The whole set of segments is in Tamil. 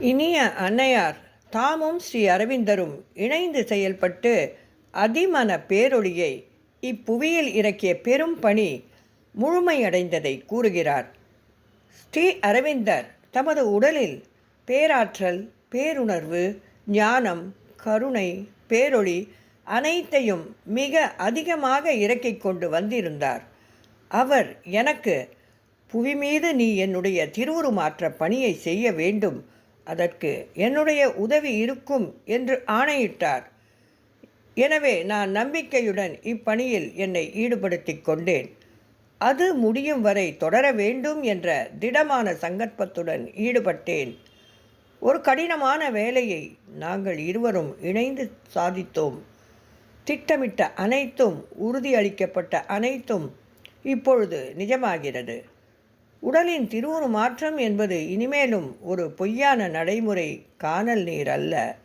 இனிய அன்னையார் தாமும் ஸ்ரீ அரவிந்தரும் இணைந்து செயல்பட்டு அதிமன பேரொளியை இப்புவியில் இறக்கிய பெரும் பணி முழுமையடைந்ததை கூறுகிறார். ஸ்ரீ அரவிந்தர் தமது உடலில் பேராற்றல் பேருணர்வு ஞானம் கருணை பேரொளி அனைத்தையும் மிக அதிகமாக இறக்கிக் கொண்டு வந்திருந்தார். அவர் எனக்கு புவி மீது நீ என்னுடைய திருவுருமாற்ற பணியை செய்ய வேண்டும். அதற்கு என்னுடைய உதவி இருக்கும் என்று ஆணையிட்டார். எனவே நான் நம்பிக்கையுடன் இப்பணியில் என்னை ஈடுபடுத்திக் கொண்டேன். அது முடியும் வரை தொடர வேண்டும் என்ற திடமான சங்கற்பத்துடன் ஈடுபட்டேன். ஒரு கடினமான வேலையை நாங்கள் இருவரும் இணைந்து சாதித்தோம். திட்டமிட்ட அனைத்தும் உறுதியளிக்கப்பட்ட அனைத்தும் இப்பொழுது நிஜமாகிறது. உடலின் திருவுரு மாற்றம் என்பது இனிமேலும் ஒரு பொய்யான நடைமுறை காணல் நீர் அல்ல.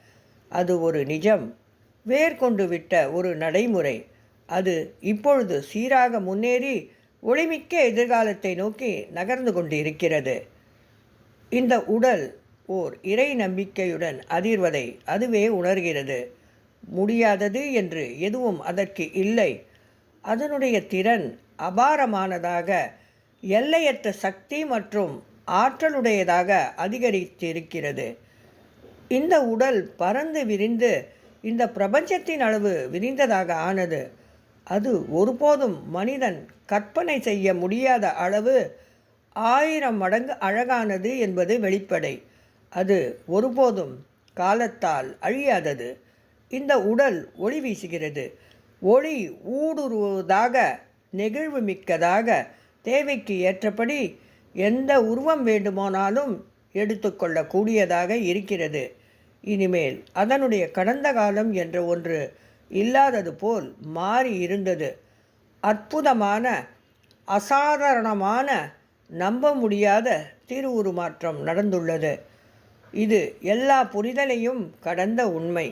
அது ஒரு நிஜம். வேர்கொண்டு விட்ட ஒரு நடைமுறை. அது இப்பொழுது சீராக முன்னேறி ஒளிமிக்க எதிர்காலத்தை நோக்கி நகர்ந்து கொண்டு இருக்கிறது இந்த உடல் ஓர் இறை நம்பிக்கையுடன் அதிர்வதை அதுவே உணர்கிறது. முடியாதது என்று எதுவும் அதற்கு இல்லை. அதனுடைய திறன் அபாரமானதாக எல்லையற்ற சக்தி மற்றும் ஆற்றலுடையதாக அதிகரித்திருக்கிறது. இந்த உடல் பறந்து விரிந்து இந்த பிரபஞ்சத்தின் அளவு விரிந்ததாக ஆனது. அது ஒருபோதும் மனிதன் கற்பனை செய்ய முடியாத அளவு ஆயிரம் மடங்கு அழகானது என்பது வெளிப்படை. அது ஒருபோதும் காலத்தால் அழியாதது. இந்த உடல் ஒளி வீசுகிறது. ஒளி ஊடுருவதாக நெகிழ்வு மிக்கதாக தேவைக்கு ஏற்றபடி எந்த உருவம் வேண்டுமானாலும் எடுத்துக்கொள்ளக்கூடியதாக இருக்கிறது. இனிமேல் அதனுடைய கடந்த காலம் என்ற ஒன்று இல்லாதது போல் மாறி இருந்தது. அற்புதமான அசாதாரணமான நம்ப முடியாத திருவுருமாற்றம் நடந்துள்ளது. இது எல்லா புரிதலையும் கடந்த உண்மை.